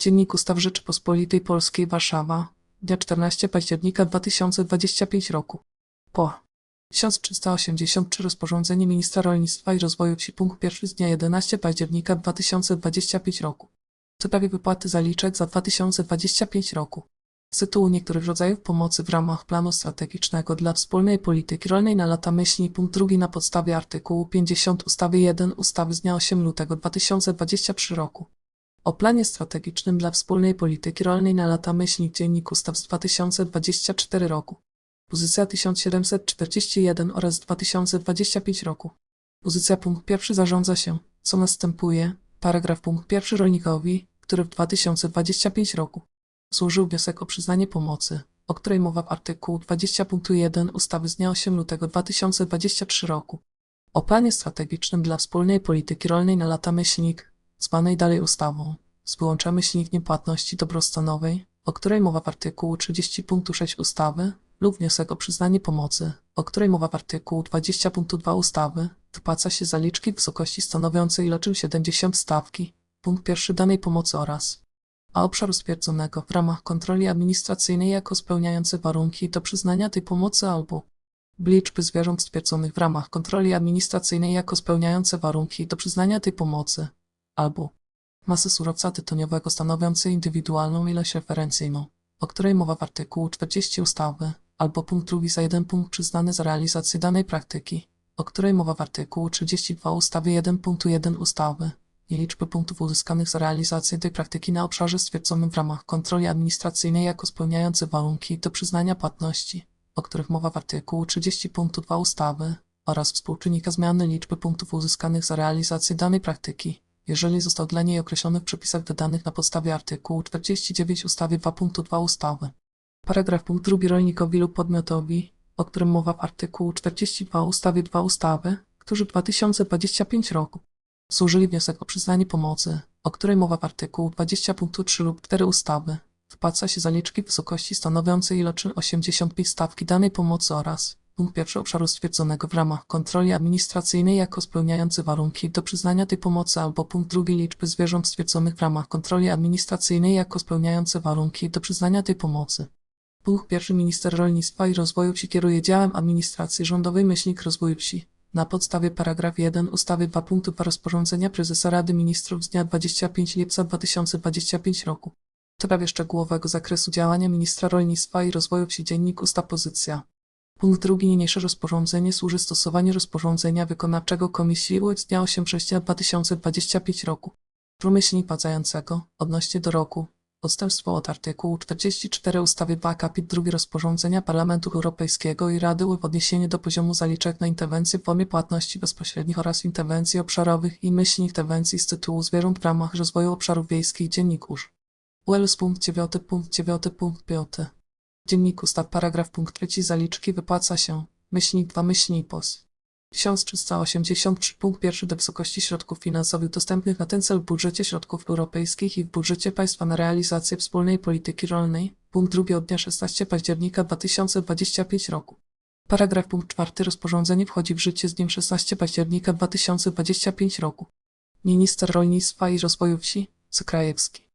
Dziennik Ustaw Rzeczypospolitej Polskiej Warszawa, dnia 14 października 2025 roku. Po 1383 rozporządzenie Ministra Rolnictwa i Rozwoju Wsi punkt pierwszy z dnia 11 października 2025 roku. W sprawie wypłaty zaliczek za 2025 roku. Z tytułu niektórych rodzajów pomocy w ramach planu strategicznego dla wspólnej polityki rolnej na lata myśli punkt drugi na podstawie artykułu 50 ustawy 1 ustawy z dnia 8 lutego 2023 roku. O planie strategicznym dla wspólnej polityki rolnej na lata myśli Dziennik Ustaw z 2024 roku. Pozycja 1741 oraz 2025 roku. Pozycja punkt pierwszy zarządza się, co następuje, paragraf punkt pierwszy rolnikowi, który w 2025 roku złożył wniosek o przyznanie pomocy, o której mowa w artykułu 20.1 ustawy z dnia 8 lutego 2023 roku. O planie strategicznym dla wspólnej polityki rolnej na lata myślnik, zwanej dalej ustawą, z wyłącza myślnik niepłatności dobrostanowej, o której mowa w artykułu 30.6 ustawy, lub wniosek o przyznanie pomocy, o której mowa w artykułu 20.2 ustawy, wypłaca się zaliczki w wysokości stanowiącej iloczyn 70 stawki, punkt pierwszy danej pomocy oraz a obszaru stwierdzonego w ramach kontroli administracyjnej jako spełniający warunki do przyznania tej pomocy albo liczby zwierząt stwierdzonych w ramach kontroli administracyjnej jako spełniające warunki do przyznania tej pomocy albo masy surowca tytoniowego stanowiącej indywidualną ilość referencyjną, o której mowa w artykułu 40 ustawy, albo punkt drugi za jeden punkt przyznany za realizację danej praktyki, o której mowa w artykułu 32 ustawy 1.1 ustawy i liczby punktów uzyskanych za realizację tej praktyki na obszarze stwierdzonym w ramach kontroli administracyjnej jako spełniający warunki do przyznania płatności, o których mowa w artykułu 30.2 ustawy oraz współczynnika zmiany liczby punktów uzyskanych za realizację danej praktyki, jeżeli został dla niej określony w przepisach wydanych na podstawie artykułu 49 ustawy 2.2 ustawy. Paragraf punkt drugi rolnikowi lub podmiotowi, o którym mowa w artykułu 42 ustawy 2 ustawy, którzy w 2025 roku złożyli wniosek o przyznanie pomocy, o której mowa w artykułu 20.3 lub 4 ustawy, wpłaca się zaliczki w wysokości stanowiącej iloczyn 85 stawki danej pomocy oraz punkt pierwszy obszaru stwierdzonego w ramach kontroli administracyjnej jako spełniający warunki do przyznania tej pomocy albo punkt drugi liczby zwierząt stwierdzonych w ramach kontroli administracyjnej jako spełniające warunki do przyznania tej pomocy. Punkt pierwszy Minister Rolnictwa i Rozwoju Wsi kieruje działem administracji rządowej myślnik rozwoju wsi na podstawie paragraf 1 ustawy 2 punktu 2 rozporządzenia prezesa Rady Ministrów z dnia 25 lipca 2025 roku w sprawie szczegółowego zakresu działania ministra rolnictwa i rozwoju wsi dziennik ustaw pozycja. Punkt drugi niniejsze rozporządzenie służy stosowaniu rozporządzenia wykonawczego Komisji z dnia 8 września 2025 roku. Promyślnik wadzającego odnośnie do roku Odstępstwo od artykułu 44 ustawy 2 kapit 2 rozporządzenia Parlamentu Europejskiego i Rady w odniesieniu do poziomu zaliczek na interwencje w formie płatności bezpośrednich oraz interwencji obszarowych i myślnych interwencji z tytułu zwierząt w ramach rozwoju obszarów wiejskich Dziennik UR. ULS punkt 9 punkt 9 punkt 5 Dziennik ustaw paragraf punkt 3 zaliczki wypłaca się myślnik 2 myślnik POS 1383 punkt pierwszy do wysokości środków finansowych dostępnych na ten cel w budżecie środków europejskich i w budżecie państwa na realizację wspólnej polityki rolnej, punkt drugi od dnia 16 października 2025 roku. Paragraf punkt czwarty rozporządzenie wchodzi w życie z dniem 16 października 2025 roku. Minister Rolnictwa i Rozwoju Wsi, Zakrajewski.